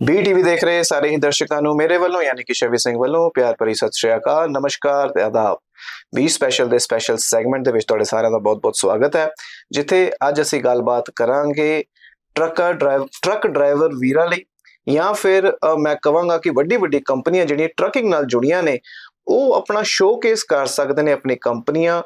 B ਬੀਟੀਵੀ ਦੇਖ ਰਹੇ ਸਾਰੇ ਹੀ ਦਰਸ਼ਕਾਂ ਨੂੰ ਮੇਰੇ ਵੱਲੋਂ, ਯਾਨੀ ਕਿ ਸ਼ਵੀ ਸਿੰਘ ਵੱਲੋਂ ਪਿਆਰ ਭਰੀ ਸਤਿ ਸ਼੍ਰੀ ਅਕਾਲ, ਨਮਸਕਾਰ ਤੇ ਆਦਾਬ। ਵੀ ਸਪੈਸ਼ਲ ਦੇ ਸਪੈਸ਼ਲ ਸੈਗਮੈਂਟ ਦੇ ਵਿੱਚ ਤੁਹਾਡੇ ਸਾਰਿਆਂ ਦਾ ਬਹੁਤ-ਬਹੁਤ ਸਵਾਗਤ ਹੈ, ਜਿੱਥੇ ਅੱਜ ਅਸੀਂ ਗੱਲਬਾਤ ਕਰਾਂਗੇ ਟਰੱਕਰ ਡਰਾਈਵ, ਟਰੱਕ ਡਰਾਈਵਰ ਵੀਰਾਂ ਲਈ, ਜਾਂ ਫਿਰ ਮੈਂ ਕਹਾਂਗਾ ਕਿ ਵੱਡੀ ਵੱਡੀ ਕੰਪਨੀਆਂ ਜਿਹੜੀਆਂ ਟਰੱਕਿੰਗ ਨਾਲ ਜੁੜੀਆਂ ਨੇ, ਉਹ ਆਪਣਾ ਸ਼ੋਕੇਸ ਕਰ ਸਕਦੇ ਨੇ ਆਪਣੀ ਕੰਪਨੀਆਂ,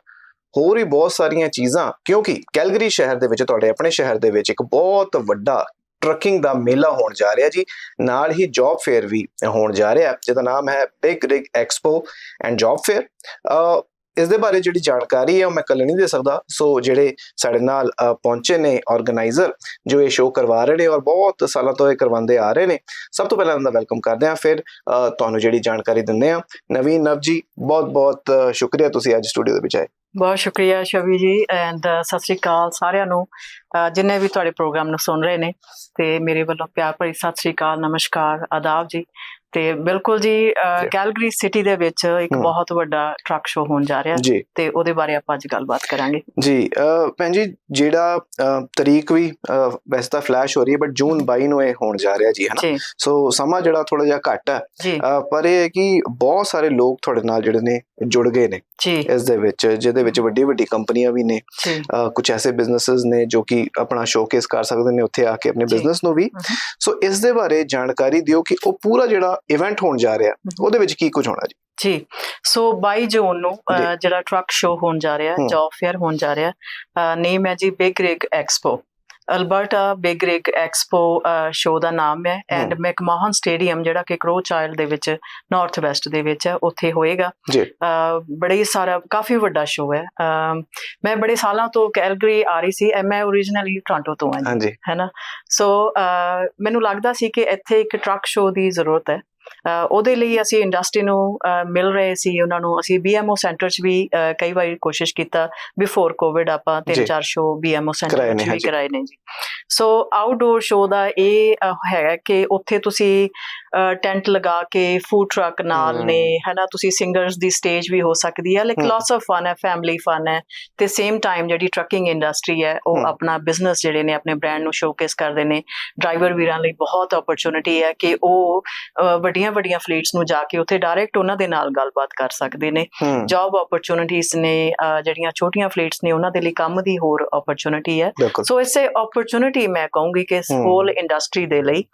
ਹੋਰ ਵੀ ਬਹੁਤ ਸਾਰੀਆਂ ਚੀਜ਼ਾਂ, ਕਿਉਂਕਿ ਕੈਲਗਰੀ ਸ਼ਹਿਰ ਦੇ ਵਿੱਚ, ਤੁਹਾਡੇ ਆਪਣੇ ਸ਼ਹਿਰ ਦੇ ਵਿੱਚ ਇੱਕ ਬਹੁਤ ਵੱਡਾ ਟਰੱਕਿੰਗ ਦਾ ਮੇਲਾ ਹੋਣ ਜਾ ਰਿਹਾ ਜੀ। ਨਾਲ ਹੀ ਜੌਬ ਫੇਅਰ ਵੀ ਹੋਣ ਜਾ ਰਿਹਾ। ਜਿਹਦਾ ਨਾਮ ਹੈ Big Rig Expo and Job Fair ਇਸ ਦੇ ਬਾਰੇ ਜਿਹੜੀ ਜਾਣਕਾਰੀ ਹੈ ਉਹ ਮੈਂ ਕੱਲ ਨਹੀਂ ਦੇ ਸਕਦਾ। ਸੋ ਜਿਹੜੇ ਸਾਡੇ ਨਾਲ ਪਹੁੰਚੇ ਨੇ ਆਰਗੇਨਾਈਜ਼ਰ ਜੋ ਇਹ ਸ਼ੋਅ ਕਰਵਾ ਰਹੇ ਨੇ ਔਰ ਬਹੁਤ ਸਾਲਾਂ ਤੋਂ ਇਹ ਕਰਵਾਉਂਦੇ ਆ ਰਹੇ ਨੇ, ਸਭ ਤੋਂ ਪਹਿਲਾਂ ਉਹਨਾਂ ਦਾ ਵੈਲਕਮ ਕਰਦੇ ਹਾਂ। ਫਿਰ ਤੁਹਾਨੂੰ ਜਿਹੜੀ ਜਾਣਕਾਰੀ ਦਿੰਦੇ ਹਾਂ। ਨਵੀਨ ਨਵ ਜੀ ਬਹੁਤ ਬਹੁਤ ਸ਼ੁਕਰੀਆ ਤੁਸੀਂ ਅੱਜ ਸਟੂਡੀਓ ਦੇ ਵਿੱਚ ਆਏ। ਬਹੁਤ ਸ਼ੁਕਰੀਆ ਸ਼ਵੀ ਜੀ ਐਂਡ ਸਤਿ ਸ੍ਰੀ ਅਕਾਲ ਸਾਰਿਆਂ ਨੂੰ। ਅਹ ਜਿੰਨੇ ਵੀ ਤੁਹਾਡੇ ਪ੍ਰੋਗਰਾਮ ਨੂੰ ਸੁਣ ਰਹੇ ਨੇ, ਤੇ ਮੇਰੇ ਵੱਲੋਂ ਪਿਆਰ ਭਰੀ ਸਤਿ ਸ੍ਰੀ ਅਕਾਲ, ਨਮਸਕਾਰ, ਆਦਾਬ ਜੀ। ਤੇ ਬਿਲਕੁਲ ਜੀ। ਕੈਲਗਰੀ ਸਿਟੀ ਦੇ ਵਿੱਚ ਇੱਕ। ਬਹੁਤ ਵੱਡਾ ਟਰੱਕ ਸ਼ੋਅ ਹੋਣ ਜਾ ਰਿਹਾ ਤੇ ਉਹਦੇ ਬਾਰੇ ਆਪਾਂ ਅੱਜ ਗੱਲਬਾਤ ਕਰਾਂਗੇ। ਜੀ ਭੈਣ ਜੀ ਜਿਹੜਾ ਤਰੀਕ ਵੀ ਵੈਸੇ ਤਾਂ ਫਲੈਸ਼ ਹੋ ਰਹੀ ਹੈ ਬਟ ਜੂਨ 22 ਨੂੰ ਇਹ ਹੋਣ ਜਾ ਰਿਹਾ ਜੀ ਹਨਾ? ਸੋ ਸਮਾਂ ਜਿਹੜਾ ਥੋੜਾ ਜਿਹਾ ਘੱਟ ਹੈ। ਪਰ ਇਹ ਹੈ ਕਿ ਬਹੁਤ ਸਾਰੇ ਲੋਕ ਤੁਹਾਡੇ ਨਾਲ ਜਿਹੜੇ ਨੇ ਜੁੜ ਗਏ ਨੇ। ਇਸ ਦੇ ਵਿੱਚ ਜਿਹਦੇ ਵਿੱਚ ਵੱਡੀ ਵੱਡੀ ਕੰਪਨੀਆਂ ਵੀ ਨੇ। ਕੁਝ ਐਸੇ ਬਿਜ਼ਨੈਸਸ ਨੇ ਜੋ ਕਿ ਆਪਣਾ ਸ਼ੋਕੇਸ ਕਰ ਸਕਦੇ ਨੇ ਉੱਥੇ ਆ ਕੇ ਆਪਣੇ। ਬਿਜ਼ਨਸ ਨੂੰ ਵੀ। ਸੋ ਇਸ ਦੇ ਬਾਰੇ ਜਾਣਕਾਰੀ ਦਿਓ ਕਿ ਉਹ ਪੂਰਾ ਜਿਹੜਾ ਇਵੈਂਟ ਹੋਣ ਜਾ ਰਿਹਾ ਉਹਦੇ ਵਿੱਚ ਕੀ ਕੁਝ ਹੋਣਾ ਜੀ? ਜੀ ਸੋ 22 ਜੂਨ ਨੂੰ। ਜਿਹੜਾ ਟਰੱਕ ਸ਼ੋਅ ਹੋਣ ਜਾ ਰਿਹਾ। ਜੌਬ ਫੇਅਰ ਹੋਣ ਜਾ ਰਿਹਾ ਨੇਮ ਹੈ ਜੀ Big Rig Expo Alberta Big Rig Expo show ਦਾ ਨਾਮ ਹੈ ਐਂਡ ਮੈਕਮੋਹਨ ਸਟੇਡੀਅਮ ਜਿਹੜਾ ਕਿ ਕਰੋ ਚਾਈਲਡ ਦੇ ਵਿੱਚ ਨਾਰਥ ਵੈਸਟ ਦੇ ਵਿੱਚ ਹੈ ਉੱਥੇ ਹੋਏਗਾ। ਜੀ। ਬੜੀ ਸਾਰਾ ਕਾਫੀ ਵੱਡਾ ਸ਼ੋਅ ਹੈ। ਮੈਂ ਬੜੇ ਸਾਲਾਂ ਤੋਂ ਕੈਲਗਰੀ ਆ ਰਹੀ ਸੀ ਮੈਂ ਓਰੀਜਨਲੀ ਟੋਰਾਂਟੋ ਤੋਂ ਹਾਂ ਜੀ ਹਾਂਜੀ। ਹੈ ਨਾ? ਸੋ ਮੈਨੂੰ ਲੱਗਦਾ ਸੀ ਕਿ ਇੱਥੇ ਇੱਕ ਟਰੱਕ ਸ਼ੋਅ ਦੀ ਜ਼ਰੂਰਤ ਹੈ। ਉਹਦੇ ਲਈ ਅਸੀਂ ਇੰਡਸਟਰੀ ਨੂੰ ਮਿਲ ਰਹੇ ਸੀ ਉਹਨਾਂ ਨੂੰ ਅਸੀਂ BMO ਸੈਂਟਰ 'ਚ ਵੀ ਕਈ ਵਾਰੀ ਕੋਸ਼ਿਸ਼ ਕੀਤਾ ਬਿਫੋਰ ਕੋਵਿਡ ਆਪਾਂ ਤਿੰਨ। ਚਾਰ ਸ਼ੋਅ BMO ਸੈਂਟਰ 'ਚ ਵੀ। ਕਰਾਏ ਨੇ ਜੀ ਸੋ ਆਊਟਡੋਰ ਸ਼ੋਅ ਦਾ ਇਹ ਹੈਗਾ ਕਿ ਉੱਥੇ ਤੁਸੀਂ ਟੈਂਟ ਲਗਾ ਕੇ ਫੂਡ ਟਰੱਕ ਨਾਲ। ਨੇ ਹੈਨਾ ਤੁਸੀਂ ਸਿੰਗਰਸ ਦੀ ਸਟੇਜ ਵੀ ਹੋ ਸਕਦੀ ਹੈ। ਲਾਈਕ। ਲੋਟਸ ਆਫ ਫਨ ਹੈ ਫੈਮਿਲੀ ਫਨ ਹੈ। ਤੇ ਸੇਮ ਟਾਈਮ ਜਿਹੜੀ ਟਰੱਕਿੰਗ ਇੰਡਸਟਰੀ ਹੈ ਉਹ। ਆਪਣਾ ਬਿਜ਼ਨਸ ਜਿਹੜੇ ਨੇ ਆਪਣੇ ਬ੍ਰਾਂਡ ਨੂੰ ਸ਼ੋਕੇਸ ਕਰਦੇ ਨੇ। ਡਰਾਈਵਰ ਵੀਰਾਂ ਲਈ ਬਹੁਤ ਓਪਰਚੁਨਿਟੀ ਹੈ ਕਿ ਉਹ ਵੱਡੀਆਂ ਵੱਡੀਆਂ ਫਲੀਟਸ ਨੂੰ ਜਾ ਕੇ ਉੱਥੇ ਡਾਇਰੈਕਟ ਉਹਨਾਂ ਦੇ ਨਾਲ ਗੱਲਬਾਤ ਕਰ ਸਕਦੇ ਨੇ। ਜੌਬ ਓਪਰਚੁਨਿਟੀਆਂ ਨੇ ਜਿਹੜੀਆਂ ਛੋਟੀਆਂ ਫਲੀਟਸ ਨੇ ਉਹਨਾਂ ਦੇ ਲਈ ਕੰਮ ਦੀ ਹੋਰ ਓਪਰਚੁਨਿਟੀ ਹੈ। ਸੋ ਇਸੇ ਓਪਰਚੁਨਿਟੀ ਮੈਂ ਕਹੂੰਗੀ ਕਿ। ਹੋਲ ਇੰਡਸਟਰੀ ਦੇ ਲਈ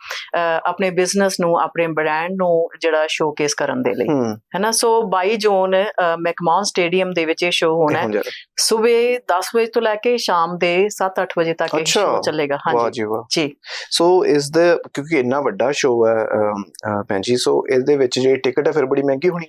ਆਪਣੇ ਬਿਜ਼ਨਸ ਨੂੰ ਆਪਣੇ ਬ੍ਰਾਂਡ ਨੂੰ ਜਿਹੜਾ ਸ਼ੋਕੇਸ ਕਰਨ ਦੇ ਲਈ ਹੈਨਾ? ਸੋ 22 ਜੂਨ ਮੈਕਮੌਨ ਸਟੇਡੀਅਮ ਦੇ ਵਿੱਚ ਇਹ ਸ਼ੋਅ ਹੋਣਾ ਹੈ। ਸਵੇਰ 10 ਵਜੇ ਤੋਂ ਲੈ ਕੇ ਸ਼ਾਮ ਦੇ 7-8 ਵਜੇ ਤੱਕ ਇਹ। ਸ਼ੋਅ ਚੱਲੇਗਾ। ਹਾਂਜੀ। ਜੀ ਸੋ ਇਸ ਦੇ ਕਿਉਂਕਿ ਇੰਨਾ ਵੱਡਾ ਸ਼ੋਅ ਹੈ ਭੈਣ ਜੀ ਸੋ ਇਸ ਦੇ ਵਿੱਚ ਜਿਹੜੀ ਟਿਕਟ ਹੈ ਫਿਰ ਬੜੀ ਮਹਿੰਗੀ ਹੋਣੀ।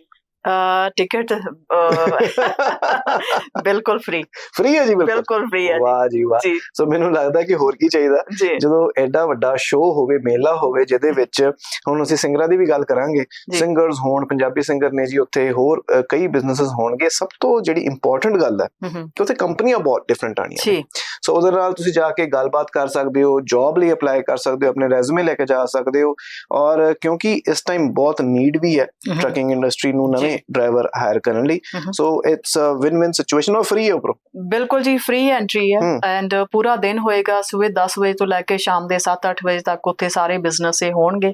ਟਿਕਟ ਬਿਲਕੁਲ ਫ੍ਰੀ ਫ੍ਰੀ ਹੈ ਜੀ ਬਿਲਕੁਲ। ਫ੍ਰੀ ਹੈ ਵਾਹ ਜੀ ਵਾਹ। ਸੋ ਮੈਨੂੰ ਲੱਗਦਾ ਕਿ ਹੋਰ ਕੀ ਚਾਹੀਦਾ? ਜਦੋਂ ਐਡਾ ਵੱਡਾ ਸ਼ੋਅ ਹੋਵੇ ਮੇਲਾ ਹੋਵੇ ਜਿਹਦੇ ਵਿੱਚ ਹੁਣ ਅਸੀਂ ਸਿੰਗਰਾਂ ਦੀ ਵੀ ਗੱਲ ਕਰਾਂਗੇ। ਸਿੰਗਰਸ ਹੋਣ ਪੰਜਾਬੀ ਸਿੰਗਰ ਨੇ ਜੀ ਉੱਥੇ ਹੋਰ ਕਈ ਬਿਜ਼ਨੈਸਸ ਹੋਣਗੇ। ਸਭ ਤੋਂ ਜਿਹੜੀ ਇੰਪੋਰਟੈਂਟ ਗੱਲ ਹੈ ਕਿ ਉੱਥੇ ਕੰਪਨੀਆਂ ਬਹੁਤ ਡਿਫਰੈਂਟ ਆਣੀਆਂ ਜੀ। ਸੋ ਉਹਦੇ ਨਾਲ ਤੁਸੀਂ ਜਾ ਕੇ ਗੱਲਬਾਤ ਕਰ ਸਕਦੇ ਹੋ ਜੌਬ ਲਈ ਅਪਲਾਈ ਕਰ ਸਕਦੇ ਹੋ ਆਪਣੇ ਰੈਜ਼ੂਮੇ ਲੈ ਕੇ ਜਾ ਸਕਦੇ ਹੋ। ਔਰ ਕਿਉਂਕਿ ਇਸ ਟਾਈਮ ਬਹੁਤ ਨੀਡ ਵੀ ਹੈ ਟਰੱਕਿੰਗ ਇੰਡਸਟਰੀ ਨੂੰ ਨਵੇਂ ਜੀ। ਡਰਾਈਵਰ ਹਾਇਰ ਕਰਨ ਲਈ। So it's a win win situation ਔਰ ਫ੍ਰੀ ਹੈ ਉੱਪਰੋਂ ਬਿਲਕੁਲ ਜੀ ਫ੍ਰੀ ਐਂਟਰੀ ਹੈ। ਐਂਡ ਪੂਰਾ ਦਿਨ ਹੋਏਗਾ ਸਵੇਰ 10 ਵਜੇ ਤੋਂ ਲੈ ਕੇ ਸ਼ਾਮ ਦੇ 7-8 ਵਜੇ ਤੱਕ ਉੱਥੇ ਸਾਰੇ ਬਿਜ਼ਨਸ ਇਹ ਹੋਣਗੇ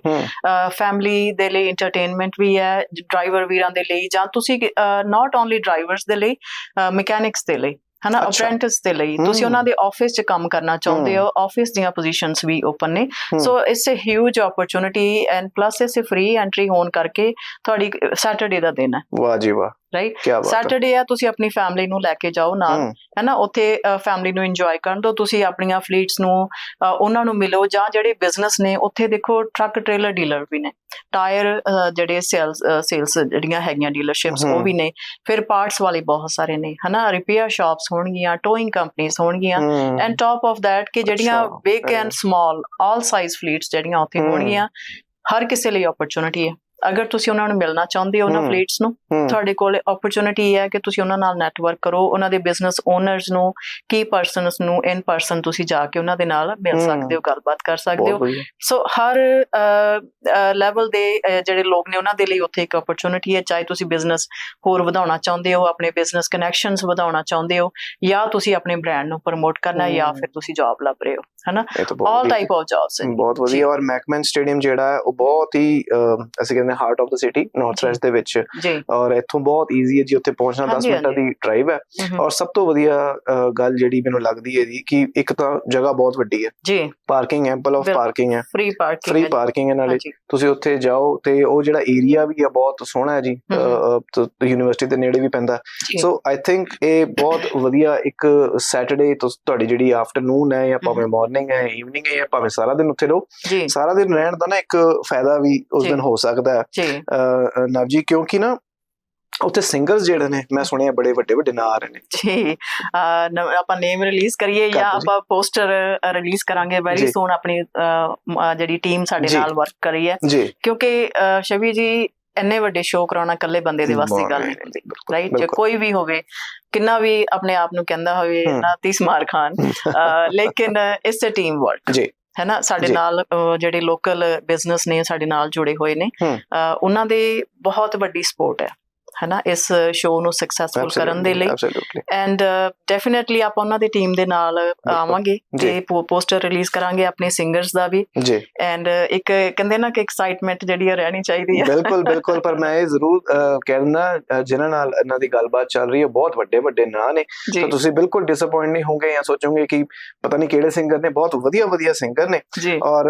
ਫੈਮਿਲੀ ਦੇ ਲਈ ਐਂਟਰਟੇਨਮੈਂਟ ਵੀ ਹੈ ਡਰਾਈਵਰ ਵੀਰਾਂ ਦੇ ਲਈ ਜਾਂ ਤੁਸੀਂ ਨਾਟ ਓਨਲੀ ਡਰਾਈਵਰਸ ਦੇ ਲਈ ਮਕੈਨਿਕਸ ਦੇ ਲਈ ਹਨਾ। ਅਪ੍ਰੈਂਟਿਸ ਦੇ ਲਈ। ਤੁਸੀਂ। ਉਹਨਾਂ ਦੇ ਆਫਿਸ 'ਚ ਕੰਮ ਕਰਨਾ ਚਾਹੁੰਦੇ ਹੋ। ਆਫਿਸ ਦੀਆਂ ਪੋਜੀਸ਼ਨਸ ਵੀ ਓਪਨ ਨੇ। So it's a huge opportunity and plus it's free entry ਹੋਣ ਕਰਕੇ ਤੁਹਾਡੀ ਸੈਟਰਡੇ ਦਾ ਦਿਨ ਹੈ। ਵਾਹ ਜੀ ਵਾਹ। ਰਾਈਟ ਸੈਟਰਡੇ ਆ ਤੁਸੀਂ ਆਪਣੀ ਫੈਮਿਲੀ ਨੂੰ ਲੈ ਕੇ ਜਾਓ ਨਾਲ ਹੈਨਾ ਉੱਥੇ ਫੈਮਿਲੀ ਨੂੰ ਇੰਜੋਏ ਕਰਨ ਦਿਓ। ਤੁਸੀਂ ਆਪਣੀਆਂ ਫਲੀਟਸ ਨੂੰ ਉਹਨਾਂ ਨੂੰ ਮਿਲੋ ਜਾਂ ਜਿਹੜੇ ਬਿਜ਼ਨਸ ਨੇ ਉੱਥੇ ਦੇਖੋ ਟਰੱਕ ਟ੍ਰੇਲਰ ਡੀਲਰ ਵੀ ਨੇ। ਟਾਇਰ ਜਿਹੜੇ ਸੇਲਸ ਸੇਲਸ ਜਿਹੜੀਆਂ ਹੈਗੀਆਂ ਡੀਲਰਸ਼ਿਪਸ ਉਹ। ਵੀ ਨੇ। ਫਿਰ ਪਾਰਟਸ ਵਾਲੇ ਬਹੁਤ ਸਾਰੇ ਨੇ ਹਨਾ? ਰਿਪੇਅਰ ਸ਼ਾਪਸ ਹੋਣਗੀਆਂ ਟੋਇੰਗ ਕੰਪਨੀਆਂ ਹੋਣਗੀਆਂ। ਐਂਡ ਟਾਪ ਆਫ ਥੈਟ ਕਿ ਜਿਹੜੀਆਂ big and small all size fleets ਜਿਹੜੀਆਂ ਉੱਥੇ। ਹੋਣਗੀਆਂ। ਹਰ ਕਿਸੇ ਲਈ ਓਪਰਚੁਨਿਟੀ ਹੈ। ਅਗਰ ਤੁਸੀਂ ਉਹਨਾਂ ਨੂੰ ਮਿਲਣਾ ਚਾਹੁੰਦੇ ਹੋ ਉਹਨਾਂ। ਫਲੀਟਸ ਨੂੰ ਤੁਹਾਡੇ ਕੋਲ ਓਪਰਚੁਨਿਟੀ ਹੈ ਕਿ ਤੁਸੀਂ ਉਹਨਾਂ ਨਾਲ ਨੈਟਵਰਕ ਕਰੋ ਉਹਨਾਂ ਦੇ ਬਿਜ਼ਨਸ ਓਨਰਸ ਨੂੰ ਕੀ ਪਰਸਨਸ ਨੂੰ ਇਨ ਪਰਸਨ ਤੁਸੀਂ ਜਾ ਕੇ ਉਹਨਾਂ ਦੇ ਨਾਲ ਮਿਲ। ਸਕਦੇ ਹੋ ਗੱਲਬਾਤ ਕਰ ਸਕਦੇ ਹੋ ਸੋ ਹਰ ਲੈਵਲ ਦੇ ਜਿਹੜੇ ਲੋਕ ਨੇ ਉਹਨਾਂ ਦੇ ਲਈ ਉੱਥੇ ਇੱਕ ਓਪਰਚੁਨਿਟੀ ਹੈ ਚਾਹੇ ਤੁਸੀਂ ਬਿਜ਼ਨਸ ਹੋਰ ਵਧਾਉਣਾ ਚਾਹੁੰਦੇ ਹੋ ਆਪਣੇ ਬਿਜ਼ਨਸ ਕਨੈਕਸ਼ਨਸ ਵਧਾਉਣਾ ਚਾਹੁੰਦੇ ਹੋ ਜਾਂ ਤੁਸੀਂ ਆਪਣੇ ਬ੍ਰਾਂਡ ਨੂੰ ਪ੍ਰਮੋਟ ਕਰਨਾ ਹੈ ਜਾਂ। ਫਿਰ ਤੁਸੀਂ ਜੌਬ ਲੱਭ ਰਹੇ ਹੋ ਹਨਾ? ਆਲ। ਟਾਈਪ ਆਫ ਜੌਬਸ ਬਹੁਤ ਵਧੀਆ। ਔਰ ਮੈਕਮੈਨ ਸਟੇਡੀਅਮ ਜਿਹੜਾ ਹੈ ਉਹ ਬਹੁਤ ਹੀ ਅਸੀਂ ਕਹਿੰਦੇ heart of the city north. West ਦੇ ਵਿੱਚ। ਔਰ ਇੱਥੋਂ ਬਹੁਤ ਈਜ਼ੀ ਹੈ ਜੀ ਉੱਥੇ ਪਹੁੰਚਣਾ। 10 ਹਾਂਜੀ, ਮਿੰਟਾਂ ਦੀ ਡਰਾਈਵ ਹੈ। ਔਰ ਸਭ ਤੋਂ ਵਧੀਆ ਗੱਲ ਜਿਹੜੀ ਮੈਨੂੰ ਲੱਗਦੀ ਹੈ ਜੀ ਕਿ ਇੱਕ ਤਾਂ ਜਗ੍ਹਾ ਬਹੁਤ ਵੱਡੀ ਹੈ। ਜੀ। Parking ample of. ਪਾਰਕਿੰਗ ਹੈ। ਫ੍ਰੀ ਪਾਰਕਿੰਗ ਫ੍ਰੀ ਪਾਰਕਿੰਗ ਹੈ ਨਾਲੇ। ਤੁਸੀਂ ਉੱਥੇ ਜਾਓ ਤੇ ਉਹ ਜਿਹੜਾ ਏਰੀਆ ਵੀ ਹੈ ਬਹੁਤ ਸੋਹਣਾ ਹੈ ਜੀ। ਯੂਨੀਵਰਸਿਟੀ ਦੇ ਨੇੜੇ ਵੀ ਪੈਂਦਾ। ਸੋ ਆਈ ਥਿੰਕ ਇਹ ਬਹੁਤ ਵਧੀਆ ਇੱਕ ਸੈਟਰਡੇ ਤੁਹਾਡੀ ਜਿਹੜੀ ਆਫਟਰਨੂਨ ਹੈ ਜਾਂ ਭਾਵੇਂ ਮਾਰਨਿੰਗ ਹੈ ਈਵਨਿੰਗ ਹੈ ਜਾਂ ਭਾਵੇਂ ਸਾਰਾ ਦਿਨ ਉੱਥੇ ਰਹੋ। ਸਾਰਾ ਦਿਨ ਰਹਿਣ ਦਾ ਨਾ ਇੱਕ ਫਾਇਦਾ ਵੀ ਉਸ। ਦਿਨ ਹੋ ਸਕਦਾ ਹੈ। ਨਵ ਜੀ ਕਿਉਂਕਿ ਨਾ ਉੱਥੇ ਸਿੰਗਰਸ ਜਿਹੜੇ ਨੇ ਮੈਂ ਸੁਣਿਆ ਬੜੇ ਵੱਡੇ ਵੱਡੇ ਨਾਂ ਆ ਰਹੇ ਨੇ। ਜੀ। ਆਪਾਂ ਨੇਮ ਰਿਲੀਜ਼ ਕਰੀਏ ਕਰ ਜਾਂ। ਆਪਾਂ ਪੋਸਟਰ ਰਿਲੀਜ਼ ਕਰਾਂਗੇ ਵੈਰੀ। ਸੂਨ ਆਪਣੀ ਜਿਹੜੀ ਟੀਮ ਸਾਡੇ। ਨਾਲ ਵਰਕ ਕਰੀ ਹੈ। ਕਿਉਂਕਿ ਸ਼ਵੀ ਜੀ ਇੰਨੇ ਵੱਡੇ ਸ਼ੋਅ ਕਰਾਉਣਾ ਇਕੱਲੇ ਬੰਦੇ ਦੇ ਵਾਸਤੇ ਗੱਲ ਨਹੀਂ ਹੁੰਦੀ ਰਾਈਟ ਜੇ। ਕੋਈ ਵੀ ਹੋਵੇ ਕਿੰਨਾ ਵੀ ਆਪਣੇ ਆਪ ਨੂੰ ਕਹਿੰਦਾ ਹੋਵੇ। ਨਾ ਤੀਸ ਮਾਰ ਖਾਨ ਲੇਕਿਨ ਇਟਸ ਅ ਟੀਮ ਵਰਕ ਜੀ। ਹੈ ਨਾ ਸਾਡੇ। ਨਾਲ ਜਿਹੜੇ ਲੋਕਲ ਬਿਜ਼ਨਸ ਨੇ ਸਾਡੇ ਨਾਲ ਜੁੜੇ ਹੋਏ ਨੇ ਉਹਨਾਂ ਦੇ ਬਹੁਤ ਵੱਡੀ ਸਪੋਰਟ ਹੈ ਹੈ ਨਾ ਇਸ ਸ਼ੋਅ ਨੂੰ ਸਕਸੈਸਫੁਲ ਕਰਨ ਦੇ ਲਈ। ਐਂਡ ਡੈਫੀਨਿਟਲੀ ਆਪਾਂ ਉਹਨਾਂ ਦੀ ਟੀਮ ਦੇ ਨਾਲ ਆਵਾਂਗੇ। ਤੇ ਪੋਸਟਰ ਰਿਲੀਜ਼ ਕਰਾਂਗੇ ਆਪਣੇ ਸਿੰਗਰਸ ਦਾ ਵੀ। ਜੀ। ਐਂਡ ਇੱਕ ਕਹਿੰਦੇ ਨਾ ਕਿ ਐਕਸਾਈਟਮੈਂਟ ਜਿਹੜੀ ਆ ਰਹਿਣੀ ਚਾਹੀਦੀ ਹੈ ਬਿਲਕੁਲ ਬਿਲਕੁਲ ਪਰ ਮੈਂ ਇਹ ਜ਼ਰੂਰ ਕਹਿਣਾ ਜਿਨ੍ਹਾਂ ਨਾਲ ਇਹਨਾਂ ਦੀ ਗੱਲਬਾਤ ਚੱਲ ਰਹੀ ਹੈ ਬਹੁਤ ਵੱਡੇ ਵੱਡੇ ਨਾਂ ਨੇ। ਤਾਂ ਤੁਸੀਂ ਬਿਲਕੁਲ ਡਿਸਪਾਇੰਟ ਨਹੀਂ ਹੋਗੇ ਜਾਂ ਸੋਚੋਗੇ ਕਿ ਪਤਾ ਨਹੀਂ ਕਿਹੜੇ ਸਿੰਗਰ ਨੇ ਬਹੁਤ ਵਧੀਆ ਵਧੀਆ ਸਿੰਗਰ ਨੇ। ਔਰ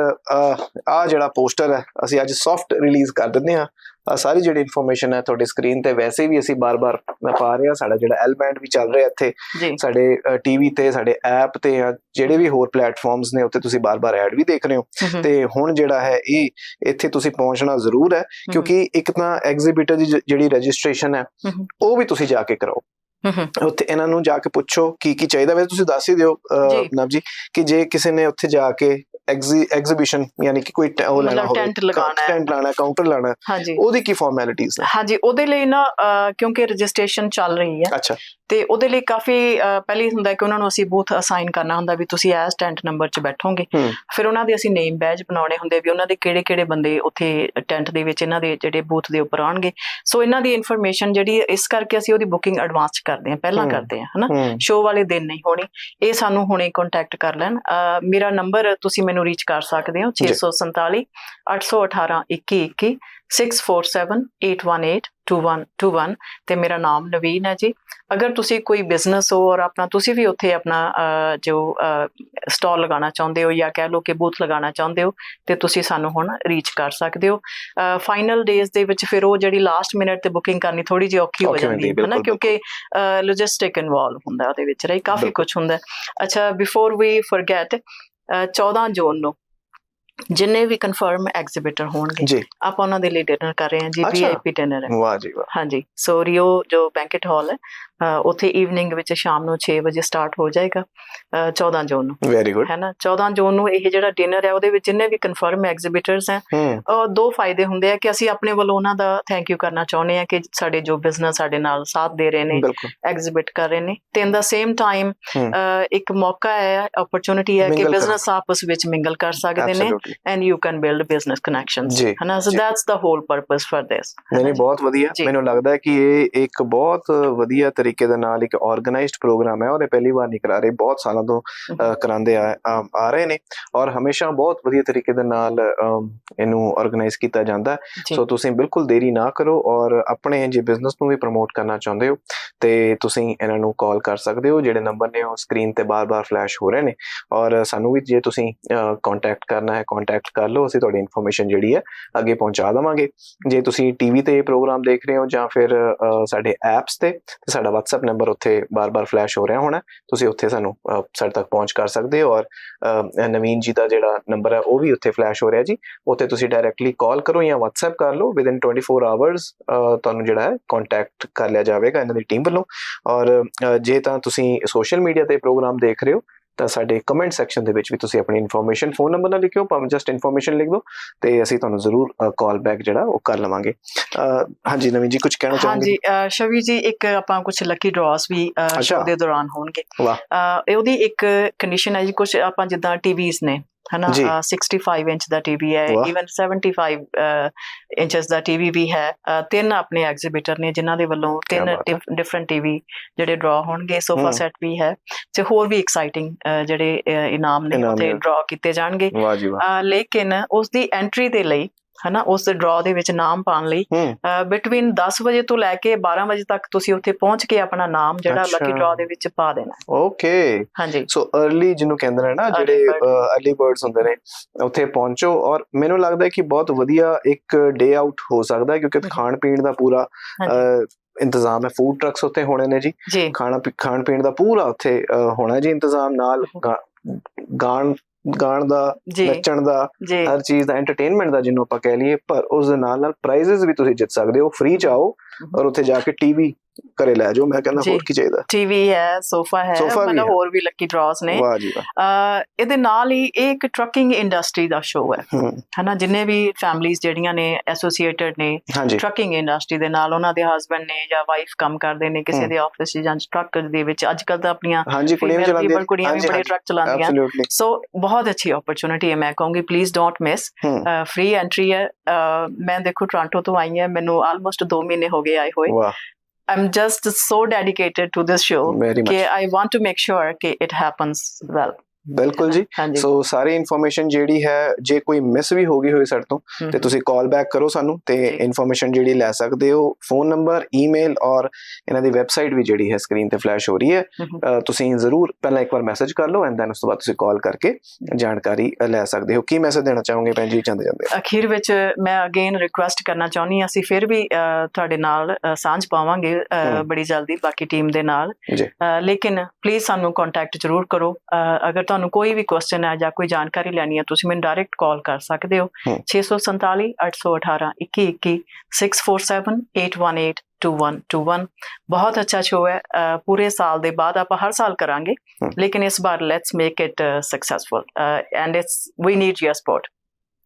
ਆ ਜਿਹੜਾ ਪੋਸਟਰ ਹੈ ਅਸੀਂ ਅੱਜ ਸੌਫਟ ਰਿਲੀਜ਼ ਕਰ ਦਿੰਦੇ ਹਾਂ। ਆਹ ਸਾਰੀ ਜਿਹੜੀ ਇਨਫੋਰਮੇਸ਼ਨ ਹੈ ਤੁਹਾਡੀ ਸਕਰੀਨ ਤੇ ਵੈਸੇ ਵੀ ਅਸੀਂ ਬਾਰ-ਬਾਰ ਮੈਂ ਪਾ ਰਿਹਾ ਸਾਡਾ ਜਿਹੜਾ ਐਲ ਬੈਂਡ ਵੀ ਚੱਲ ਰਿਹਾ ਇੱਥੇ ਸਾਡੇ ਟੀਵੀ ਤੇ ਸਾਡੇ ਐਪ ਤੇ ਜਾਂ ਜਿਹੜੇ ਵੀ ਹੋਰ ਪਲੇਟਫਾਰਮਸ ਨੇ ਉੱਤੇ ਤੁਸੀਂ ਬਾਰ-ਬਾਰ ਐਡ ਵੀ ਦੇਖ ਰਹੇ ਹੋ। ਤੇ ਹੁਣ ਜਿਹੜਾ ਹੈ ਇਹ ਇੱਥੇ ਤੁਸੀਂ ਪਹੁੰਚਣਾ ਜ਼ਰੂਰ ਹੈ ਕਿਉਂਕਿ ਇੱਕ ਤਾਂ ਐਗਜ਼ੀਬਿਟਰ ਦੀ ਜਿਹੜੀ ਰਜਿਸਟ੍ਰੇਸ਼ਨ ਹੈ ਉਹ ਵੀ ਤੁਸੀਂ ਜਾ ਕੇ ਕਰਾਓ। ਉੱਥੇ ਇਹਨਾਂ ਨੂੰ ਜਾ ਕੇ ਪੁੱਛੋ ਕੀ ਕੀ ਚਾਹੀਦਾ। ਵੈਸੇ ਤੁਸੀਂ ਦੱਸ ਹੀ ਦਿਓ। ਨਵ ਜੀ ਕਿ ਜੇ ਕਿਸੇ ਨੇ ਉੱਥੇ ਜਾ ਕੇ ਐਗਜ਼ੀਬਿਸ਼ਨ ਯਾਨੀ ਕਿ ਕੋਈ ਉਹ ਲੈਣਾ ਹੋਵੇ ਟੈਂਟ ਲਗਾਉਣਾ ਹੈ। ਟੈਂਟ ਲਾਣਾ ਕਾਊਂਟਰ ਲਾਣਾ ਉਹਦੀ ਕੀ ਫਾਰਮੈਲਿਟੀਜ਼ ਨੇ? ਹਾਂਜੀ ਉਹਦੇ ਲਈ ਨਾ ਕਿਉਂਕਿ ਰਜਿਸਟ੍ਰੇਸ਼ਨ ਚੱਲ ਰਹੀ ਹੈ ਅੱਛਾ। ਤੇ ਉਹਦੇ ਲਈ ਕਾਫੀ ਪਹਿਲੀ ਹੁੰਦਾ ਕਿ ਉਹਨਾਂ ਨੂੰ ਅਸੀਂ ਬੂਥ ਅਸਾਈਨ ਕਰਨਾ ਹੁੰਦਾ ਵੀ ਤੁਸੀਂ ਐਸ ਟੈਂਟ ਨੰਬਰ 'ਚ ਬੈਠੋਗੇ। ਫਿਰ ਉਹਨਾਂ ਦੇ ਅਸੀਂ ਨੇਮ ਬੈਜ ਬਣਾਉਣੇ ਹੁੰਦੇ ਵੀ ਉਹਨਾਂ ਦੇ ਕਿਹੜੇ ਕਿਹੜੇ ਬੰਦੇ ਉੱਥੇ ਟੈਂਟ ਦੇ ਵਿੱਚ ਇਹਨਾਂ ਦੇ ਜਿਹੜੇ ਬੂਥ ਦੇ ਉੱਪਰ ਆਉਣਗੇ। ਸੋ ਇਹਨਾਂ ਦੀ ਇਨਫੋਰਮੇਸ਼ਨ ਜਿਹੜੀ ਇਸ ਕਰਕੇ ਅਸੀਂ ਉਹਦੀ ਬੁਕਿੰਗ ਐਡਵਾਂਸ 'ਚ ਕਰਦੇ ਹਾਂ ਪਹਿਲਾਂ। ਕਰਦੇ ਹਾਂ ਹਨਾ? ਸ਼ੋਅ ਵਾਲੇ ਦਿਨ ਨਹੀਂ ਹੋਣੀ। ਇਹ ਸਾਨੂੰ ਹੁਣੇ ਕੰਟੈਕਟ ਕਰ ਲੈਣ। ਮੇਰਾ ਨੰਬਰ ਤੁਸੀਂ ਮੈਨੂੰ ਰੀਚ ਕਰ ਸਕਦੇ ਹੋ ਜੀ। 647 818 2121 6478182121 ਤੇ ਮੇਰਾ ਨਾਮ ਨਵੀਨ ਹੈ ਜੀ ਅਗਰ ਤੁਸੀਂ ਕੋਈ ਬਿਜ਼ਨਸ ਹੋ ਔਰ ਆਪਣਾ ਤੁਸੀਂ ਵੀ ਉੱਥੇ ਆਪਣਾ ਜੋ ਸਟਾਲ ਲਗਾਉਣਾ ਚਾਹੁੰਦੇ ਹੋ ਜਾਂ ਕਹਿ ਲਓ ਕਿ ਬੂਥ ਲਗਾਉਣਾ ਚਾਹੁੰਦੇ ਹੋ ਤੇ ਤੁਸੀਂ ਸਾਨੂੰ ਹੁਣ ਰੀਚ ਕਰ ਸਕਦੇ ਹੋ ਫਾਈਨਲ ਡੇਜ਼ ਦੇ ਵਿੱਚ ਫਿਰ ਉਹ ਜਿਹੜੀ ਲਾਸਟ ਮਿੰਟ ਤੇ ਬੁਕਿੰਗ ਕਰਨੀ ਥੋੜੀ ਜਿਹੀ ਔਖੀ ਹੋ ਜਾਂਦੀ ਹੈ, ਬਿਲਕੁਲ, ਕਿਉਂਕਿ ਲੌਜਿਸਟਿਕ ਇਨਵੋਲਵ ਹੁੰਦਾ ਉਹਦੇ ਵਿੱਚ ਰਹੀ ਕਾਫੀ। ਕੁਝ ਹੁੰਦਾ ਹੈ। ਅੱਛਾ ਬਿਫੋਰ ਵੀ ਫੋਰਗੇਟ 14 ਜੂਨ ਨੂੰ ਜਿੰਨੇ ਵੀ ਕਨਫਰਮ ਐਗਜ਼ੀਬਿਟਰ ਹੋਣਗੇ ਜੀ। ਆਪਾਂ ਉਹਨਾਂ ਦੇ ਲਈ ਡਿਨਰ ਕਰ ਰਹੇ ਹਾਂ ਜੀ। ਵੀਆਈਪੀ ਡਿਨਰ ਹੈ। ਵਾਹ ਜੀ ਵਾਹ। ਹਾਂਜੀ ਸੋ ਰਿਓ ਜੋ ਬੈਂਕਟ ਹਾਲ ਹੈ ਉੱਥੇ ਈਵਨਿੰਗ ਵਿੱਚ ਸ਼ਾਮ ਨੂੰ 6 ਵਜੇ ਸਟਾਰਟ ਹੋ ਜਾਏਗਾ 14 ਜੂਨ ਨੂੰ। ਵੈਰੀ ਗੁੱਡ ਹੈ 14 ਜੂਨ ਨੂੰ ਇਹ ਜਿਹੜਾ ਡਿਨਰ ਹੈ ਉਹਦੇ ਵਿੱਚ ਜਿੰਨੇ ਵੀ ਕਨਫਰਮ ਐਗਜ਼ੀਬਿਟਰਸ ਹਨ ਦੋ ਫਾਇਦੇ ਹੁੰਦੇ ਆ ਕਿ ਅਸੀਂ ਆਪਣੇ ਵੱਲੋਂ ਉਹਨਾਂ ਦਾ ਥੈਂਕ ਯੂ ਕਰਨਾ ਚਾਹੁੰਦੇ ਆ ਕਿ ਸਾਡੇ ਜੋ ਬਿਜ਼ਨਸ ਸਾਡੇ ਨਾਲ ਸਾਥ ਦੇ ਰਹੇ ਨੇ ਐਗਜ਼ੀਬਿਟ ਕਰ ਰਹੇ ਨੇ। ਤੇ ਇਨ ਦਾ ਸੇਮ ਟਾਈਮ ਇੱਕ ਮੌਕਾ ਹੈ ਓਪਰਚ्युनिटी ਹੈ ਕਿ ਬਿਜ਼ਨਸ ਆਪਸ ਵਿੱਚ ਮਿੰਗਲ ਕਰ ਸਕਦੇ ਨੇ and you can build business connections ਹੈ ਨਾ? So that's the whole purpose for this ਨਹੀਂ ਬਹੁਤ ਵਧੀਆ। ਮੈਨੂੰ ਲੱਗਦਾ ਹੈ ਕਿ ਇਹ ਇੱਕ ਬਹੁਤ ਵਧੀਆ ਤਰੀਕੇ ਦੇ ਨਾਲ ਇੱਕ ਆਰਗੇਨਾਈਜ਼ਡ ਪ੍ਰੋਗਰਾਮ ਹੈ ਔਰ ਇਹ ਪਹਿਲੀ ਵਾਰ ਨਹੀਂ ਕਰਾ ਰਹੇ ਬਹੁਤ ਸਾਲਾਂ ਤੋਂ ਕਰਾਉਂਦੇ ਆ ਰਹੇ ਨੇ ਔਰ ਹਮੇਸ਼ਾ ਬਹੁਤ ਵਧੀਆ ਤਰੀਕੇ ਦੇ ਨਾਲ ਇਹਨੂੰ ਆਰਗੇਨਾਈਜ਼ ਕੀਤਾ ਜਾਂਦਾ। ਸੋ ਤੁਸੀਂ ਬਿਲਕੁਲ ਦੇਰੀ ਨਾ ਕਰੋ ਔਰ ਆਪਣੇ ਜੇ ਬਿਜ਼ਨਸ ਨੂੰ ਵੀ ਪ੍ਰਮੋਟ ਕਰਨਾ ਚਾਹੁੰਦੇ ਹੋ ਤੇ ਤੁਸੀਂ ਇਹਨਾਂ ਨੂੰ ਕਾਲ ਕਰ ਸਕਦੇ ਹੋ ਜਿਹੜੇ ਨੰਬਰ ਨੇ ਉਹ ਸਕਰੀਨ ਤੇ ਬਾਰ-ਬਾਰ ਫਲੈਸ਼ ਹੋ ਰਹੇ ਨੇ ਔਰ ਸਾਨੂੰ ਵੀ ਜੇ ਤੁਸੀਂ ਕੰਟੈਕਟ ਕਰਨਾ ਹੈ ਕੰਟੈਕਟ ਕਰ ਲਓ ਅਸੀਂ ਤੁਹਾਡੀ ਇਨਫੋਰਮੇਸ਼ਨ ਜਿਹੜੀ ਹੈ ਅੱਗੇ ਪਹੁੰਚਾ ਦੇਵਾਂਗੇ। ਜੇ ਤੁਸੀਂ ਟੀਵੀ ਤੇ ਇਹ ਪ੍ਰੋਗਰਾਮ ਦੇਖ ਰਹੇ ਹੋ ਜਾਂ ਫਿਰ ਸਾਡੇ ਐਪਸ ਤੇ ਸਾਡਾ WhatsApp ਨੰਬਰ ਉੱਥੇ ਬਾਰ-ਬਾਰ ਫਲੈਸ਼ ਹੋ ਰਿਹਾ ਹੋਣਾ। ਤੁਸੀਂ ਉੱਥੇ ਸਾਨੂੰ ਸਾਡੇ ਤੱਕ ਪਹੁੰਚ ਕਰ ਸਕਦੇ ਹੋ ਔਰ ਨਵੀਨ ਜੀ ਦਾ ਜਿਹੜਾ ਨੰਬਰ ਹੈ ਉਹ ਵੀ ਉੱਥੇ ਫਲੈਸ਼ ਹੋ ਰਿਹਾ ਜੀ। ਉੱਥੇ ਤੁਸੀਂ ਡਾਇਰੈਕਟਲੀ ਕਾਲ ਕਰੋ ਜਾਂ WhatsApp ਕਰ ਲਓ। ਵਿਦਿਨ 24 ਆਵਰਸ ਤੁਹਾਨੂੰ ਜਿਹੜਾ ਹੈ ਕੰਟੈਕਟ ਕਰ ਲਿਆ ਜਾਵੇਗਾ ਇਹਨਾਂ ਦੀ ਟੀਮ ਵੱਲੋਂ। ਔਰ ਜੇ ਤਾਂ ਤੁਸੀਂ ਸੋਸ਼ਲ ਮੀਡੀਆ ਤੇ ਪ੍ਰੋਗਰਾਮ ਦੇਖ ਰਹੇ ਹੋ ਤਾਂ ਸਾਡੇ ਕਮੈਂਟ ਸੈਕਸ਼ਨ ਦੇ ਵਿੱਚ ਵੀ ਤੁਸੀਂ ਆਪਣੀ ਇਨਫੋਰਮੇਸ਼ਨ ਫੋਨ ਨੰਬਰ ਨਾਲ ਲਿਖਿਓ ਭਾਵੇਂ ਜਸਟ ਇਨਫੋਰਮੇਸ਼ਨ ਲਿਖ ਦਿਓ ਤੇ ਅਸੀਂ ਤੁਹਾਨੂੰ ਜ਼ਰੂਰ ਕਾਲ ਬੈਕ ਜਿਹੜਾ ਉਹ ਕਰ ਲਵਾਂਗੇ। ਹਾਂਜੀ ਨਵੀਨ ਜੀ ਕੁਝ ਕਹਿਣਾ ਚਾਹੋਗੇ? ਹਾਂਜੀ ਸ਼ਵੀ ਜੀ ਇੱਕ ਆਪਾਂ ਕੁਝ ਲੱਕੀ ਡਰਾਸ ਵੀ। ਸ਼ੋਅ ਦੇ ਦੌਰਾਨ ਹੋਣਗੇ। ਇਹ ਉਹਦੀ ਇੱਕ ਕੰਡੀਸ਼ਨ ਹੈ ਜੀ ਕੁਝ ਆਪਾਂ ਜਿੱਦਾਂ ਟੀਵੀਜ਼ ਨੇ ਹਨਾ ਜੀ। ਅ, 65 ਇੰਚ ਦਾ ਟੀਵੀ ਹੈ। ਇਵਨ 75 ਇੰਚਸ ਦਾ ਟੀਵੀ ਵੀ ਹੈ ਤਿੰਨ ਆਪਣੇ ਐਗਜ਼ੀਬਿਟਰ ਨੇ ਜਿਨ੍ਹਾਂ ਦੇ ਵੱਲੋਂ ਤਿੰਨ। ਡਿਫਰੈਂਟ ਟੀਵੀ ਜਿਹੜੇ ਡਰਾ ਹੋਣਗੇ ਸੋਫਾ। ਸੈੱਟ ਵੀ ਹੈ ਤੇ ਹੋਰ ਵੀ ਐਕਸਾਈਟਿੰਗ ਜਿਹੜੇ ਇਨਾਮ ਨੇ ਨੇ। ਡਰਾ ਕੀਤੇ ਜਾਣਗੇ ਲੇਕਿਨ ਉਸ ਦੀ ਐਂਟਰੀ ਦੇ ਲਈ ਹਨਾ ਉਸ ਡਰਾ ਦੇ ਵਿੱਚ ਨਾਮ ਪਾਣ ਲਈ। ਬਿਟਵੀਨ 10 ਵਜੇ ਤੋਂ ਲੈ ਕੇ 12 ਵਜੇ ਤੱਕ ਤੁਸੀਂ ਉੱਥੇ ਪਹੁੰਚ ਕੇ ਆਪਣਾ ਨਾਮ ਜਿਹੜਾ ਲੱਕੀ ਡਰਾ ਦੇ ਵਿੱਚ ਪਾ ਦੇਣਾ। ਓਕੇ ਹਾਂਜੀ। ਸੋ अर्ਲੀ ਜਿਹਨੂੰ ਕਹਿੰਦੇ ਨੇ ਨਾ ਜਿਹੜੇ अर्ਲੀ ਬਰਡਸ ਹੁੰਦੇ ਨੇ ਉੱਥੇ ਪਹੁੰਚੋ ਔਰ ਮੈਨੂੰ ਲੱਗਦਾ ਹੈ ਕਿ ਬਹੁਤ ਵਧੀਆ ਇੱਕ ਡੇ ਆਊਟ ਹੋ ਸਕਦਾ ਹੈ ਕਿਉਂਕਿ ਖਾਣ ਪੀਣ ਦਾ ਪੂਰਾ ਇੰਤਜ਼ਾਮ ਹੈ। ਫੂਡ ਟਰੱਕਸ ਉੱਤੇ ਹੋਣੇ ਨੇ ਜੀ। ਖਾਣਾ ਪੀਣ ਦਾ ਪੂਰਾ ਉੱਥੇ ਹੋਣਾ ਜੀ ਇੰਤਜ਼ਾਮ। ਨਾਲ ਗਾਣ ਗਾਣ ਦਾ ਨੱਚਣ ਦਾ ਹਰ ਚੀਜ਼ ਦਾ ਐਂਟਰਟੇਨਮੈਂਟ ਦਾ ਜਿਹਨੂੰ ਆਪਾਂ ਕਹਿ ਲਈਏ ਪਰ ਉਸ ਦੇ ਨਾਲ ਨਾਲ ਪ੍ਰਾਈਜ਼ਸ ਵੀ ਤੁਸੀਂ ਜਿੱਤ ਸਕਦੇ ਹੋ ਫ੍ਰੀ ਚ ਆਓ ਔਰ ਉੱਥੇ ਜਾ ਕੇ ਟੀਵੀ ਘਰੇ ਲੈ ਜਾਓ ਮੈਂ ਕਹਿੰਦਾ ਹੋਰ ਕੀ ਚਾਹੀਦਾ? ਟੀਵੀ ਹੈ ਸੋਫਾ ਹੈ ਮਤਲਬ ਹੋਰ ਵੀ ਲੱਕੀ ਡਰਾਸ ਨੇ। ਵਾਹ ਜੀ ਵਾਹ। ਇਹਦੇ ਨਾਲ ਹੀ ਇਹ ਇੱਕ ਟਰੱਕਿੰਗ ਇੰਡਸਟਰੀ ਦਾ ਸ਼ੋਅ ਹੈ। ਹਨਾ ਜਿੰਨੇ ਵੀ ਫੈਮਲੀਆਂ ਜਿਹੜੀਆਂ ਨੇ ਐਸੋਸੀਏਟਡ ਨੇ ਟਰੱਕਿੰਗ ਇੰਡਸਟਰੀ ਦੇ ਨਾਲ ਉਹਨਾਂ ਦੇ ਹਸਬੰਡ ਨੇ ਜਾਂ ਵਾਈਫ ਕੰਮ ਕਰਦੇ ਨੇ ਕਿਸੇ ਦੇ ਆਫਿਸ ਜਾਂ ਟਰੱਕ ਦੇ ਵਿੱਚ ਅੱਜ ਕੱਲ ਤਾਂ ਆਪਣੀਆਂ ਫੀਮੇਲ ਕੁੜੀਆਂ ਵੀ ਬੜੇ ਟਰੱਕ ਚਲਾਉਂਦੀਆਂ। ਸੋ ਬਹੁਤ ਅੱਛੀ ਓਪਰਚ्युनिटी ਹੈ ਮੈਂ ਕਹਾਂਗੀ please don't miss free entry ਹੈ। ਮੈਂ ਦੇਖੋ ਟ੍ਰਾਂਟੋ ਤੋਂ ਆਈ ਹਾਂ ਮੈਨੂੰ ਆਲਮੋਸਟ 2 ਮਹੀਨੇ ਹੋ ਗਏ ਆਏ ਹੋਏ। I'm just so dedicated to this show. Very much. I want to make sure it happens well. ਬਿਲਕੁਲ ਜੀ। ਸੋ ਸਾਰੀ ਇਨਫੋਰਮੇਸ਼ਨ ਜਿਹੜੀ ਹੈ ਜੇ ਕੋਈ ਮਿਸ ਵੀ ਹੋ ਗਈ ਹੋਵੇ ਸਾਡੇ ਤੋਂ ਤੇ ਤੁਸੀਂ ਕਾਲ ਬੈਕ ਕਰੋ ਸਾਨੂੰ ਤੇ। ਇਨਫੋਰਮੇਸ਼ਨ ਜਿਹੜੀ ਲੈ ਸਕਦੇ ਹੋ ਫੋਨ ਨੰਬਰ ਈਮੇਲ ਔਰ ਇਹਨਾਂ ਦੀ ਵੈਬਸਾਈਟ ਵੀ ਜਿਹੜੀ ਹੈ ਸਕਰੀਨ ਤੇ ਫਲੈਸ਼ ਹੋ ਰਹੀ ਹੈ। ਤੁਸੀਂ ਜ਼ਰੂਰ ਪਹਿਲਾਂ ਇੱਕ ਵਾਰ ਮੈਸੇਜ ਕਰ ਲਓ ਐਂਡ ਦੈਨ ਉਸ ਤੋਂ ਬਾਅਦ ਤੁਸੀਂ ਕਾਲ ਕਰਕੇ ਜਾਣਕਾਰੀ ਲੈ ਸਕਦੇ ਹੋ। ਕੀ ਮੈਸੇਜ ਦੇਣਾ ਚਾਹੋਗੇ ਭੈਣ ਜੀ ਜਾਂਦੇ ਜਾਂਦੇ? ਅਖੀਰ ਵਿੱਚ ਮੈਂ ਅਗੇਨ ਰਿਕੁਐਸਟ ਕਰਨਾ ਚਾਹੁੰਦੀ ਹਾਂ ਅਸੀਂ ਫਿਰ ਵੀ ਤੁਹਾਡੇ ਨਾਲ ਸਾਂਝ ਪਾਵਾਂਗੇ। ਬੜੀ ਜਲਦੀ ਬਾਕੀ ਟੀਮ ਦੇ ਨਾਲ। ਲੇਕਿਨ ਪਲੀਜ਼ ਸਾਨੂੰ ਕੰਟੈਕਟ ਜ਼ਰੂਰ ਕਰੋ। ਅਗਰ ਤੁਹਾਨੂੰ ਕੋਈ ਵੀ ਕੁਐਸਚਨ ਹੈ ਜਾਂ ਕੋਈ ਜਾਣਕਾਰੀ ਲੈਣੀ ਹੈ ਤੁਸੀਂ ਮੈਨੂੰ ਡਾਇਰੈਕਟ ਕਾਲ ਕਰ ਸਕਦੇ ਹੋ। ਹਮ। 647 818 2121 647 818 2121 ਬਹੁਤ ਅੱਛਾ ਸ਼ੋਅ ਹੈ। ਪੂਰੇ ਸਾਲ ਦੇ ਬਾਅਦ ਆਪਾਂ ਹਰ ਸਾਲ ਕਰਾਂਗੇ। ਲੇਕਿਨ ਇਸ ਵਾਰ let's make it successful and it's we need your support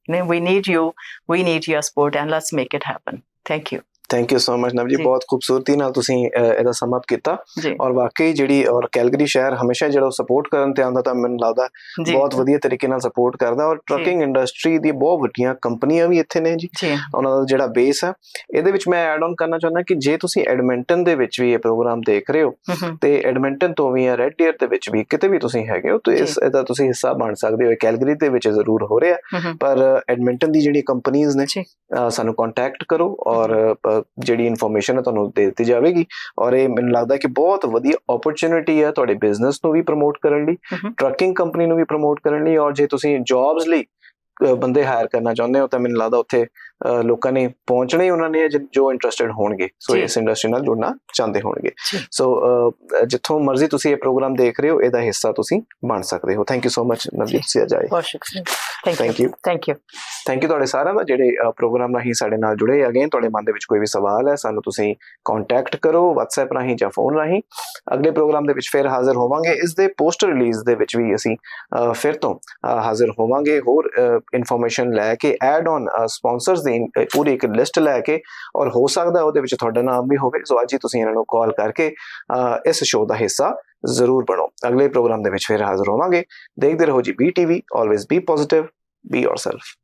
ਨੇ we need you we need your support and let's make it happen thank you thank you so much Nav ji. ਬਹੁਤ ਖੂਬਸੂਰਤੀ ਨਾਲ ਤੁਸੀਂ ਇਹਦਾ ਸਮਾਪਤ ਕੀਤਾ। ਜੀ। ਔਰ ਵਾਕਈ ਜਿਹੜੀ ਔਰ ਕੈਲਗਰੀ ਸ਼ਹਿਰ ਹਮੇਸ਼ਾ ਜਿਹੜਾ ਸਪੋਰਟ ਕਰਨ ਤੇ ਆਉਂਦਾ ਤਾਂ ਮੈਨੂੰ ਲੱਗਦਾ ਬਹੁਤ ਵਧੀਆ ਤਰੀਕੇ ਨਾਲ ਸਪੋਰਟ ਕਰਦਾ। ਔਰ ਟਰੱਕਿੰਗ ਇੰਡਸਟਰੀ ਦੀ ਬਹੁਤ ਵੱਡੀਆਂ ਕੰਪਨੀਆਂ ਵੀ ਇੱਥੇ ਨੇ ਜੀ। ਉਹਨਾਂ ਦਾ ਜਿਹੜਾ ਬੇਸ ਹੈ ਇਹਦੇ ਵਿੱਚ ਮੈਂ ਐਡ ਆਨ ਕਰਨਾ ਚਾਹੁੰਦਾ ਕਿ ਜੇ ਤੁਸੀਂ ਐਡਮਿੰਟਨ ਦੇ ਵਿੱਚ ਵੀ ਇਹ ਪ੍ਰੋਗਰਾਮ ਦੇਖ ਰਹੇ ਹੋ ਤੇ ਐਡਮਿੰਟਨ ਤੋਂ ਵੀ ਜਾਂ ਰੈੱਡ ਡੀਅਰ ਦੇ ਵਿੱਚ ਵੀ ਕਿਤੇ ਵੀ ਤੁਸੀਂ ਹੈਗੇ ਹੋ ਤਾਂ ਇਸ ਇਹਦਾ ਤੁਸੀਂ ਹਿੱਸਾ ਬਣ ਸਕਦੇ ਹੋ। ਕੈਲਗਰੀ ਦੇ ਵਿੱਚ ਜ਼ਰੂਰ ਹੋ ਰਿਹਾ। ਪਰ ਐਡਮਿੰਟਨ ਦੀ ਜਿਹੜੀ ਕੰਪਨੀਆਂ ਨੇ ਸਾਨੂੰ ਕੰਟੈਕਟ ਕਰੋ। ਔਰ ਜਿਹੜੀ ਇਨਫੋਰਮੇਸ਼ਨ ਹੈ ਤੁਹਾਨੂੰ ਦੇ ਦਿੱਤੀ ਜਾਵੇਗੀ ਔਰ ਇਹ ਮੈਨੂੰ ਲੱਗਦਾ ਕਿ ਬਹੁਤ ਵਧੀਆ ਓਪਰਚ्युनिटी ਹੈ ਤੁਹਾਡੇ ਬਿਜ਼ਨਸ ਨੂੰ ਵੀ ਪ੍ਰਮੋਟ ਕਰਨ ਲਈ ਟਰੱਕਿੰਗ ਕੰਪਨੀ ਨੂੰ ਵੀ ਪ੍ਰਮੋਟ ਕਰਨ ਲਈ ਔਰ ਜੇ ਤੁਸੀਂ ਜੌਬਸ ਲਈ ਬੰਦੇ ਹਾਇਰ ਕਰਨਾ ਚਾਹੁੰਦੇ ਹੋ ਤਾਂ ਮੈਨੂੰ ਲੱਗਦਾ ਉੱਥੇ ਲੋਕਾਂ ਨੇ ਪਹੁੰਚਣਾ ਹੀ ਉਹਨਾਂ ਨੇ ਜਿ- ਇੰਟਰਸਟਿਡ ਹੋਣਗੇ। ਸੋ। ਇਸ ਇੰਡਸਟਰੀ ਨਾਲ ਜੁੜਨਾ ਚਾਹੁੰਦੇ ਹੋਣਗੇ। ਸੋ ਜਿੱਥੋਂ ਮਰਜ਼ੀ ਤੁਸੀਂ ਇਹ ਪ੍ਰੋਗਰਾਮ ਦੇਖ ਰਹੇ ਹੋ ਇਹਦਾ ਹਿੱਸਾ ਤੁਸੀਂ ਬਣ ਸਕਦੇ ਹੋ। Thank you so much Navjeet ਤੁਸੀਂ ਅੱਜ ਆਏ ਬਹੁਤ ਸ਼ੁਕਰੀਆ। Thank you thank you thank you ਤੁਹਾਡੇ ਸਾਰਿਆਂ ਦਾ ਜਿਹੜੇ ਪ੍ਰੋਗਰਾਮ ਰਾਹੀਂ ਸਾਡੇ ਨਾਲ ਜੁੜੇ ਅਗੇਨ ਤੁਹਾਡੇ ਮਨ ਦੇ ਵਿੱਚ ਕੋਈ ਵੀ ਸਵਾਲ ਹੈ ਸਾਨੂੰ ਤੁਸੀਂ ਕੰਟੈਕਟ ਕਰੋ WhatsApp ਰਾਹੀਂ ਜਾਂ ਫੋਨ ਰਾਹੀਂ। ਅਗਲੇ ਪ੍ਰੋਗਰਾਮ ਦੇ ਵਿੱਚ ਫਿਰ ਹਾਜ਼ਰ ਹੋਵਾਂਗੇ। ਇਸ ਦੇ ਪੋਸਟਰ ਰਿਲੀਜ਼ ਦੇ ਵਿੱਚ ਵੀ ਅਸੀਂ ਫਿਰ ਤੋਂ ਹਾਜ਼ਰ ਹੋਵਾਂਗੇ। ਹੋਰ ਇਨਫੋਰਮੇਸ਼ਨ ਲੈ ਕੇ ਐਡ ਔਨ ਸਪਾਂਸਰਸ ਦੀ ਪੂਰੀ ਇੱਕ ਲਿਸਟ ਲੈ ਕੇ ਔਰ ਹੋ ਸਕਦਾ ਉਹਦੇ ਵਿੱਚ ਤੁਹਾਡਾ ਨਾਮ ਵੀ ਹੋਵੇ। ਸੋ ਅੱਜ ਹੀ ਤੁਸੀਂ ਇਹਨਾਂ ਨੂੰ ਕਾਲ ਕਰਕੇ ਅ, ਇਸ ਸ਼ੋਅ ਦਾ ਹਿੱਸਾ ਜ਼ਰੂਰ ਬਣੋ। ਅਗਲੇ ਪ੍ਰੋਗਰਾਮ ਦੇ ਵਿੱਚ ਫਿਰ ਹਾਜ਼ਰ ਹੋਵਾਂਗੇ। ਦੇਖਦੇ ਰਹੋ ਜੀ B BTV always be positive be yourself